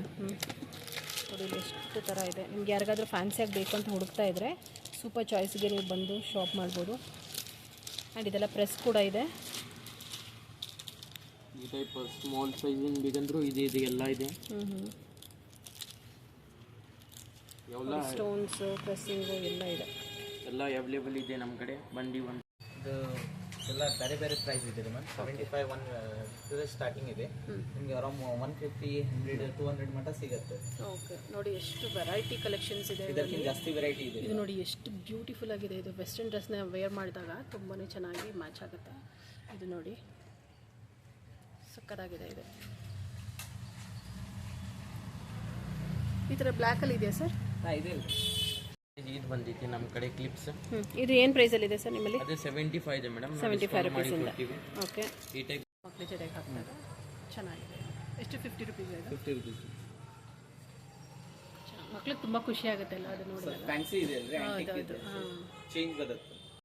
ನೋಡಿ ಇಲ್ಲಿ ಎಷ್ಟು ಥರ ಇದೆ? ನಿಮ್ಗೆ ಯಾರಿಗಾದ್ರೂ ಫ್ಯಾನ್ಸಿಯಾಗಿ ಬೇಕು ಅಂತ ಹುಡುಕ್ತಾ ಇದ್ದರೆ ಸೂಪರ್ ಚಾಯ್ಸ್ಗೆ ನೀವು ಬಂದು ಶಾಪ್ ಮಾಡ್ಬೋದು. ಆ್ಯಂಡ್ ಇದೆಲ್ಲ ಪ್ರೆಸ್ ಕೂಡ ಇದೆ. ಈ ಟೈಪ್ ಸ್ಮಾಲ್ ಸೈಜಿನ ಬೇಕಂದ್ರೂ ಇದೆ ಇದು ಎಲ್ಲ ಇದೆ. ಸ್ಟೋನ್ಸು ಪ್ರೆಸ್ಸಿಂಗು ಎಲ್ಲ ಇದೆ. ಎಲ್ಲ ಅವೈಲೇಬಲ್ ಇದೆ ನಮ್ಮ ಕಡೆ. ಬಂಡಿ ಒಂದು. ಎಲ್ಲ ಬೇರೆ ಬೇರೆ ಪ್ರೈಸ್ ಇದೆ ma'am seventy five one starting ಇದೆ ನಿಮಗೆ around one fifty hundred two hundred ಮಟ್ಟ ಸಿಗುತ್ತೆ. ಓಕೆ ನೋಡಿ ಎಷ್ಟು ವೆರೈಟಿ ಕಲೆಕ್ಷನ್ಸ್ ಇದೆ. ಇದಕ್ಕಿಂತ ಜಾಸ್ತಿ ವೆರೈಟಿ ಇದೆ. ಇದು ನೋಡಿ ಎಷ್ಟು ಬ್ಯೂಟಿಫುಲ್ ಆಗಿದೆ. ಇದು ವೆಸ್ಟರ್ನ್ ಡ್ರೆಸ್ನ ವೇರ್ ಮಾಡಿದಾಗ ತುಂಬಾ ಚೆನ್ನಾಗಿ ಮ್ಯಾಚ್ ಆಗುತ್ತೆ. ಇದು ನೋಡಿ. ಸಕ್ಕತ್ತಾಗಿದೆ ಇದು. ಈ ಥರ ಬ್ಲ್ಯಾಕಲ್ಲಿ ಇದೆಯಾ ಸರ್ ಹಾಂ ಇದೆ. ಇದು ಬಂದೈತಿ ನಮ್ಮ ಕಡೆ ಕ್ಲಿಪ್ಸ್ ಇದು ಏನು ಪ್ರೈಸಲ್ಲಿ ಇದೆ ಸರ್ ನಿಮ್ಮಲ್ಲಿ? ಅದೇ ಸೆವೆಂಟಿ ಫೈವ್ ಇದೆ ಮೇಡಮ್ ಸೆವೆಂಟಿ ಫೈವ್ ಮಾಡಿ ಓಕೆ ಈ ಟೈಪ್ ಮಕ್ಕಳ ಜೊತೆಗೆ ಹಾಕ್ತಾರೆ. ಚೆನ್ನಾಗಿದೆ. ಎಷ್ಟು? ಫಿಫ್ಟಿ ರುಪೀಸ್ ಇದೆ ಫಿಫ್ಟಿ ರುಪೀಸ್ ಮಕ್ಳಿಗೆ ತುಂಬ ಖುಷಿ ಆಗುತ್ತೆ ಅಲ್ಲ ಅದು ನೋಡಿ ಫ್ಯಾನ್ಸಿ ಇದೆ ಅಲ್ರಿ ಹಾಂ. ಚೇಂಜ್ ಬರುತ್ತೆ.